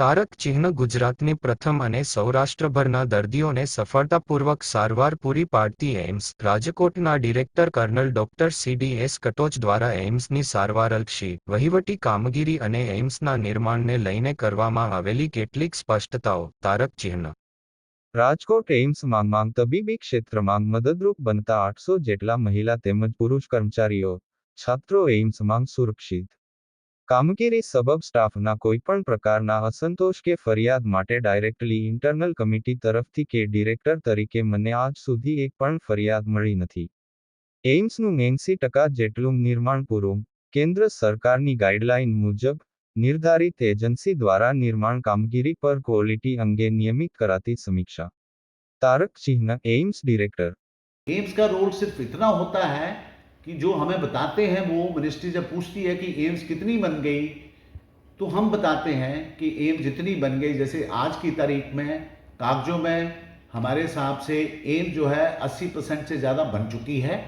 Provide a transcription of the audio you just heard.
તારક ચિહ્ન ગુજરાતની પ્રથમ અને સૌરાષ્ટ્રભરના દર્દીઓને સફળતાપૂર્વક સારવાર પૂરી પાડતી એમ્સ રાજકોટના director colonel doctor CDS Katoch દ્વારા એમ્સની સારવારલક્ષી વહીવટી કામગીરી અને એમ્સના નિર્માણને લઈને કરવામાં આવેલી કેટલીક સ્પષ્ટતાઓ. તારક ચિહ્ન. રાજકોટ એઇમ્સ માંગ તબીબી ક્ષેત્રમાં મદદરૂપ બનતા આઠસો જેટલા મહિલા તેમજ પુરુષ કર્મચારીઓ, છાત્રો એઇમ્સમાં સુરક્ષિત. કામગીરી સબબ સ્ટાફના કોઈપણ પ્રકારના અસંતોષ કે ફરિયાદ માટે ડાયરેક્ટલી ઇન્ટરનલ કમિટી તરફથી કે ડિરેક્ટર તરીકે મને આજ સુધી એક પણ ફરિયાદ મળી નથી એઇમ્સનું એંસી ટકા જેટલું નિર્માણ પૂરું કેન્દ્ર સરકારની ગાઈડલાઈન મુજબ નિર્ધારિત એજન્સી દ્વારા નિર્માણ કામગીરી પર ક્વોલિટી અંગે નિયમિત કરાતી સમીક્ષા तारक चिन्ह एम्स डायरेक्टर एम्स का रोल सिर्फ इतना होता है कि जो हमें बताते हैं वो मिनिस्ट्री जब पूछती है कि एम्स कितनी बन गई तो हम बताते हैं कि एम्स जितनी बन गई, जैसे आज की तारीख में, कागजों में, हमारे हिसाब से एम्स जो है 80 परसेंट से ज़्यादा बन चुकी है।